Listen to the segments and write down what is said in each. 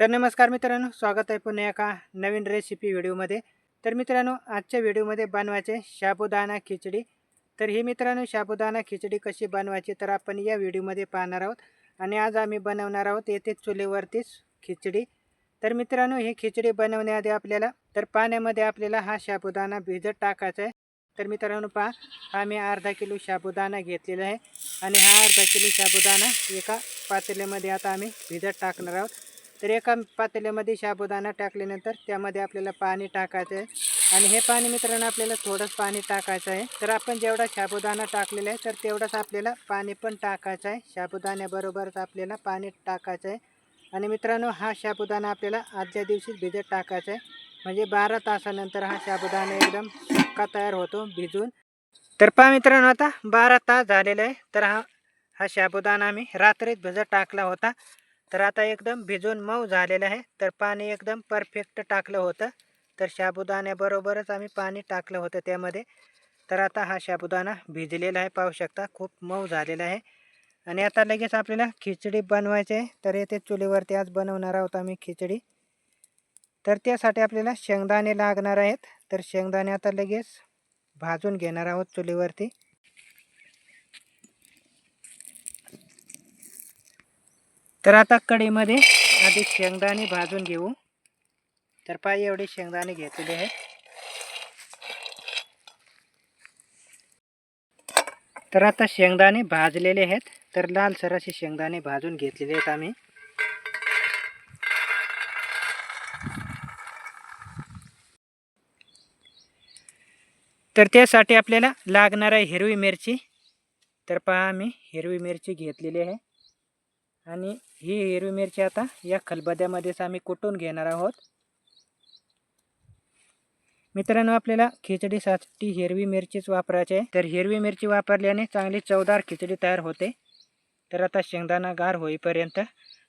तर नमस्कार मित्रांनो स्वागत आहे पुन्हा एका नवीन रेसिपी व्हिडिओमध्ये. तर मित्रांनो आजच्या व्हिडिओमध्ये बनवायचे साबुदाणा खिचडी. तर ही मित्रांनो शाबुदाना खिचडी कशी बनवायची तर आपण या व्हिडिओमध्ये पाहणार आहोत. आणि आज आम्ही बनवणार आहोत येथे चुलीवरतीच खिचडी. तर मित्रांनो ही खिचडी बनवण्याआधी आपल्याला तर पाण्यामध्ये आपल्याला हा साबुदाणा भिजत टाकायचा आहे. तर मित्रांनो पहा हा मी अर्धा किलो साबुदाणा घेतलेला आहे. आणि हा अर्धा किलो साबुदाणा एका पातेल्यामध्ये आता आम्ही भिजत टाकणार आहोत. तर एका पातेल्यामध्ये साबुदाणा टाकल्यानंतर त्यामध्ये आपल्याला पाणी टाकायचं आहे. आणि हे पाणी मित्रांनो आपल्याला थोडंच पाणी टाकायचं आहे. तर आपण जेवढा साबुदाणा टाकलेला आहे तर तेवढंच आपल्याला पाणी पण टाकायचं आहे. साबुदाण्याबरोबरच आपल्याला पाणी टाकायचं आहे. आणि मित्रांनो हा साबुदाणा आपल्याला आजच्या दिवशीच भिजत टाकायचा आहे. म्हणजे बारा तासानंतर हा साबुदाणा एकदम सुक्का तयार होतो भिजून. तर पहा मित्रांनो आता बारा तास झालेला आहे. तर हा हा साबुदाणा आम्ही रात्रीत भिजत टाकला होता. तर आता एकदम भिजून मऊ झालेलं आहे. तर पाणी एकदम परफेक्ट टाकलं होतं. तर साबुदाण्याबरोबरच आम्ही पाणी टाकलं होतं त्यामध्ये. तर आता हा साबुदाणा भिजलेला आहे पाहू शकता. खूप मऊ झालेला आहे. आणि आता लगेच आपल्याला खिचडी बनवायची आहे. तर येथे चुलीवरती आज बनवणार आहोत आम्ही खिचडी. तर त्यासाठी आपल्याला शेंगदाणे लागणार आहेत. तर शेंगदाणे आता लगेच भाजून घेणार आहोत चुलीवरती. तर आता कढईमध्ये आधी शेंगदाणे भाजून घेऊ. तर पाय एवढे शेंगदाणे घेतलेले आहेत. तर आता शेंगदाणे भाजलेले आहेत. तर लालसर असे शेंगदाणे भाजून घेतलेले आहेत आम्ही. तर त्यासाठी आपल्याला लागणार आहे हिरवी मिरची. तर पहा आम्ही हिरवी मिरची घेतलेली आहे. आणि ही हिरवी मिरची आता या खलबद्यामध्येच आम्ही कुटून घेणार आहोत. मित्रांनो आपल्याला खिचडीसाठी हिरवी मिरचीच वापरायची आहे. तर हिरवी मिरची वापरल्याने चांगली चवदार खिचडी तयार होते. तर आता शेंगदाणा गार होईपर्यंत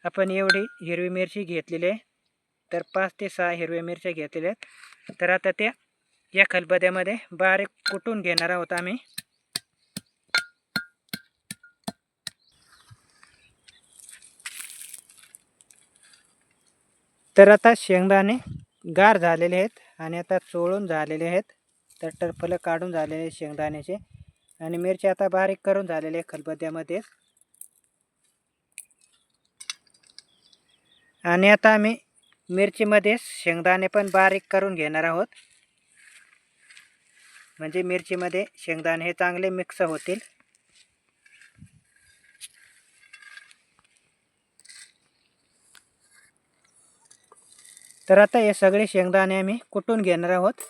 आपण एवढी हिरवी मिरची घेतलेली आहे. तर पाच ते सहा हिरव्या मिरच्या घेतलेल्या आहेत. तर आता त्या या खलबद्यामध्ये बारीक कुटून घेणार आहोत आम्ही. तर आता शेंगदाणे गार झालेले आहेत आणि आता चोळून झालेले आहेत. तर टरफलं काढून झालेले आहेत शेंगदाण्याचे आणि मिरची आता बारीक करून झालेले आहे खलबत्त्यामध्ये. आणि आता आम्ही मिरचीमध्ये शेंगदाणे पण बारीक करून घेणार आहोत. म्हणजे मिरचीमध्ये शेंगदाणे हे चांगले मिक्स होतील. तर आता हे सगळे शेंगदाणे आम्ही कुटून घेणार आहोत.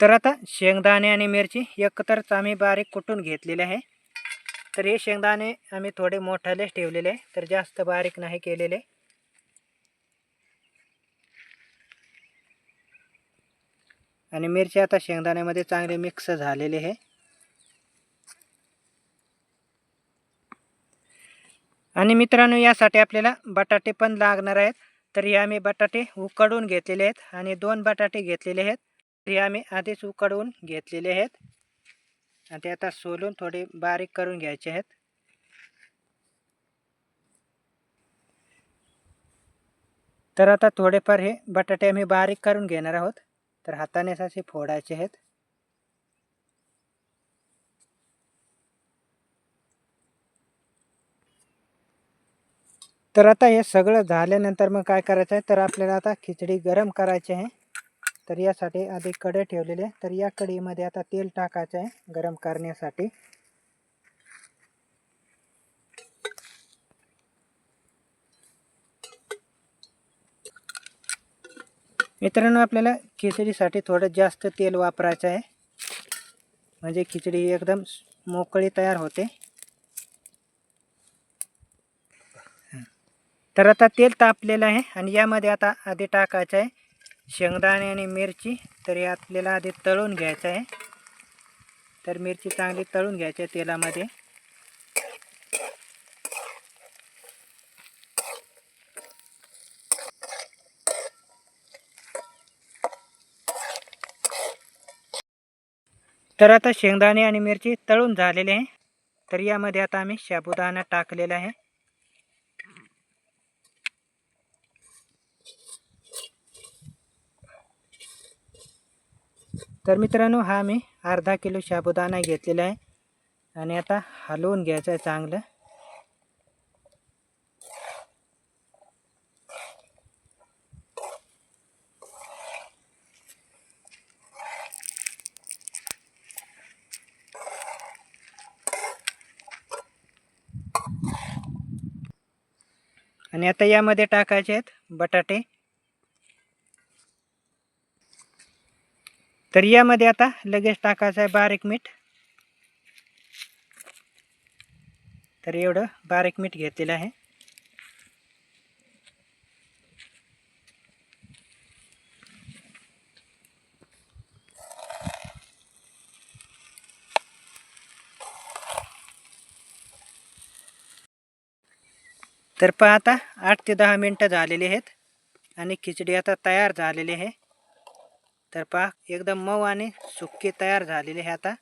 तर आता शेंगदाणे आणि मिरची एकत्रच आम्ही बारीक कुटून घेतलेले आहे. तर हे शेंगदाणे आम्ही थोडे मोठालेच ठेवलेले आहे तर जास्त बारीक नाही केलेले. आणि मिरची आता शेंगदाण्यामध्ये चांगले मिक्स झालेले आहे. आणि मित्रांनो यासाठी आपल्याला बटाटे पण लागणार आहेत. तर हे आम्ही बटाटे उकडून घेतलेले आहेत आणि दोन बटाटे घेतलेले आहेत. हे आम्ही आधीच उकडवून घेतलेले आहेत. आणि ते आता सोलून थोडे बारीक करून घ्यायचे आहेत. तर आता थोडेफार हे बटाटे आम्ही बारीक करून घेणार आहोत. तर हातानेच असे फोडायचे आहेत. तर आता हे सगळं झाल्यानंतर मग काय करायचं आहे? तर आपल्याला आता खिचडी गरम करायची आहे. तर यासाठी आधी कडे ठेवलेले तर या कढीमध्ये आता तेल टाकायचं आहे गरम करण्यासाठी. मित्रांनो आपल्याला खिचडीसाठी थोडं जास्त तेल वापरायचं आहे. म्हणजे खिचडी एकदम मोकळी तयार होते. तर आता तेल तापलेलं आहे आणि यामध्ये आता आधी टाकायचं आहे शेंगदाणे आणि मिरची. तर हे आपल्याला आधी तळून घ्यायचं आहे. तर मिरची चांगली तळून घ्यायची आहे तेलामध्ये. तर आता शेंगदाणे आणि मिरची तळून झालेले आहे. तर यामध्ये आता आम्ही साबुदाणा टाकलेला आहे. तर मित्रांनो हा मी अर्धा किलो साबुदाणा घेतलेला आहे. आणि आता हलवून घ्यायचं आहे चांगलं. आणि आता यामध्ये टाकायचे आहेत बटाटे. तर यामध्ये आता लगेच टाकायचं आहे बारीक मीठ. तर एवढं बारीक मीठ घेतलेलं आहे. तर पहा आता आठ ते दहा मिनटं झालेली आहेत आणि खिचडी आता तयार झालेली आहे. तर पहा एकदम मऊ आणि सुक्की तयार झालेली आहे आता.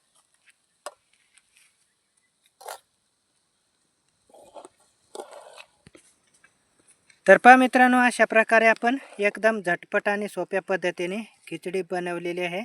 तर पहा मित्रांनो अशा प्रकारे आपण एकदम झटपट आणि सोप्या पद्धतीने खिचडी बनवलेली आहे.